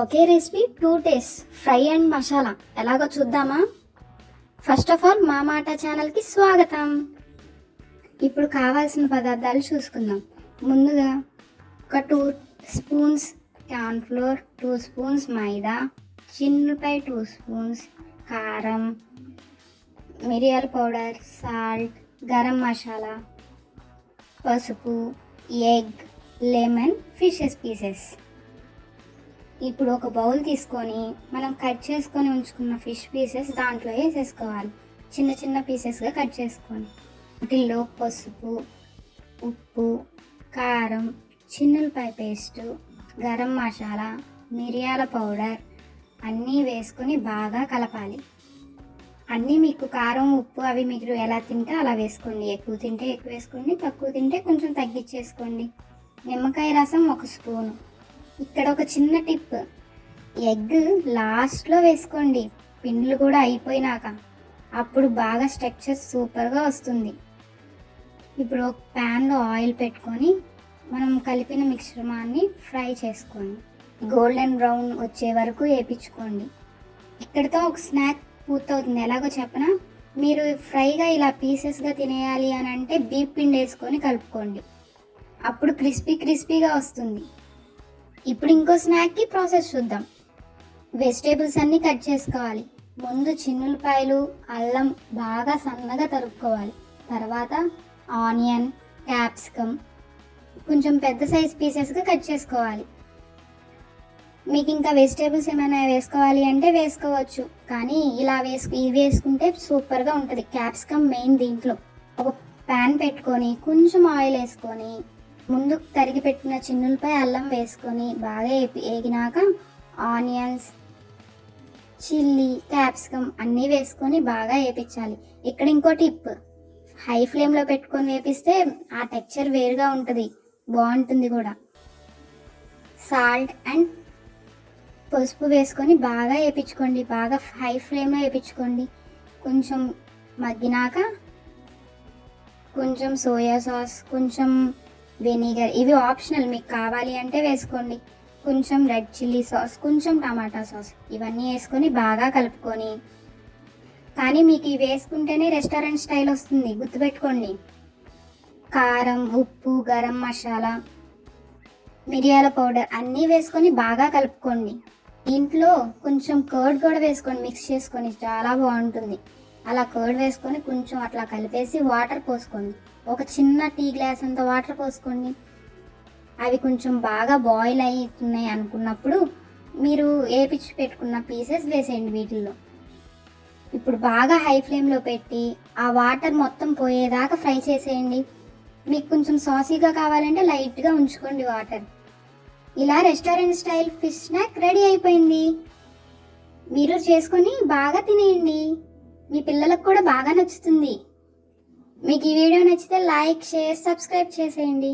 Okay recipe two taste fry and masala. ఎలాగో చూద్దామా? First of all మా మాట ఛానల్కి స్వాగతం. ఇప్పుడు కావాల్సిన పదార్థాలు చూసుకుందాం. ముందుగా ఒక two spoons flour two spoons maida చిన్నపై two spoons కారం మిరియాల పౌడర్ సాల్ట్ గరం మసాలా పసుపు ఎగ్ లెమన్ ఫిషెస్ పీసెస్. ఇప్పుడు ఒక బౌల్ తీసుకొని మనం కట్ చేసుకొని ఉంచుకున్న ఫిష్ పీసెస్ దాంట్లో వేసేసుకోవాలి. చిన్న చిన్న పీసెస్గా కట్ చేసుకొని. వాటిల్లో పసుపు ఉప్పు కారం చిన్నులపాయ పేస్టు గరం మసాలా మిరియాల పౌడర్ అన్నీ వేసుకొని బాగా కలపాలి. అన్నీ మీకు కారం ఉప్పు అవి మీరు ఎలా తింటే అలా వేసుకోండి. ఎక్కువ తింటే ఎక్కువ వేసుకోండి తక్కువ తింటే కొంచెం తగ్గించేసుకోండి. నిమ్మకాయ రసం ఒక స్పూను. ఇక్కడ ఒక చిన్న టిప్. ఎగ్ లాస్ట్లో వేసుకోండి. పిండ్లు కూడా అయిపోయినాక. అప్పుడు బాగా స్ట్రక్చర్ సూపర్గా వస్తుంది. ఇప్పుడు ఒక ప్యాన్లో ఆయిల్ పెట్టుకొని మనం కలిపిన మిశ్రమాన్ని ఫ్రై చేసుకోండి. గోల్డెన్ బ్రౌన్ వచ్చే వరకు వేపించుకోండి. ఇక్కడితో ఒక స్నాక్ పూర్తవుతుంది. ఎలాగో చెప్పనా? మీరు ఫ్రైగా ఇలా పీసెస్గా తినేయాలి అని అంటే బీప్ పిండి వేసుకొని కలుపుకోండి. అప్పుడు క్రిస్పీ క్రిస్పీగా వస్తుంది. ఇప్పుడు ఇంకో స్నాక్కి ప్రాసెస్ చూద్దాం. వెజిటేబుల్స్ అన్నీ కట్ చేసుకోవాలి. ముందు చిన్నులపాయలు అల్లం బాగా సన్నగా తరుక్కోవాలి. తర్వాత ఆనియన్ క్యాప్సికమ్ కొంచెం పెద్ద సైజ్ పీసెస్గా కట్ చేసుకోవాలి. మీకు ఇంకా వెజిటేబుల్స్ ఏమైనా వేసుకోవాలి అంటే వేసుకోవచ్చు. కానీ ఇలా వేసుకు ఇవి వేసుకుంటే సూపర్గా ఉంటుంది. క్యాప్సికమ్ మెయిన్ దీంట్లో. ఒక ప్యాన్ పెట్టుకొని కొంచెం ఆయిల్ వేసుకొని ముందు తరిగి పెట్టిన చిన్నులపై అల్లం వేసుకొని బాగా వేగినాక ఆనియన్స్ చిల్లీ క్యాప్సికమ్ అన్నీ వేసుకొని బాగా వేపించాలి ఇక్కడ ఇంకో టిప్. హై ఫ్లేమ్లో పెట్టుకొని వేపిస్తే ఆ టెక్చర్ వేరుగా ఉంటుంది. బాగుంటుంది కూడా. సాల్ట్ అండ్ పసుపు వేసుకొని బాగా వేపించుకోండి బాగా హై ఫ్లేమ్లో వేపించుకోండి కొంచెం మగ్గినాక కొంచెం సోయా సాస్ కొంచెం వెనిగర్ ఇవి ఆప్షనల్ మీకు కావాలి అంటే వేసుకోండి. కొంచెం రెడ్ చిల్లీ సాస్ కొంచెం టమాటా సాస్ ఇవన్నీ వేసుకొని బాగా కలుపుకొని. కానీ మీకు ఇవి వేసుకుంటేనే రెస్టారెంట్ స్టైల్ వస్తుంది. గుర్తుపెట్టుకోండి. కారం ఉప్పు గరం మసాలా మిరియాల పౌడర్ అన్నీ వేసుకొని బాగా కలుపుకోండి. దీంట్లో కొంచెం కర్డ్ కూడా వేసుకొని మిక్స్ చేసుకొని. చాలా బాగుంటుంది. అలా కర్డ్ వేసుకొని కొంచెం అట్లా కలిపేసి వాటర్ పోసుకోండి. ఒక చిన్న టీ గ్లాస్ అంత వాటర్ పోసుకోండి. అవి కొంచెం బాగా బాయిల్ అవుతున్నాయి అనుకున్నప్పుడు మీరు ఏపిచ్చి పెట్టుకున్న పీసెస్ వేసేయండి వీటిల్లో. ఇప్పుడు బాగా హై ఫ్లేమ్లో పెట్టి ఆ వాటర్ మొత్తం పోయేదాకా ఫ్రై చేసేయండి. మీకు కొంచెం సాసీగా కావాలంటే లైట్గా ఉంచుకోండి వాటర్. ఇలా restaurant style fish snack ready అయిపోయింది. మీరు చేసుకొని బాగా తినేయండి. మీ పిల్లలకు కూడా బాగా నచ్చుతుంది. మీకు ఈ వీడియో నచ్చితే లైక్ షేర్ సబ్స్క్రైబ్ చేసేయండి.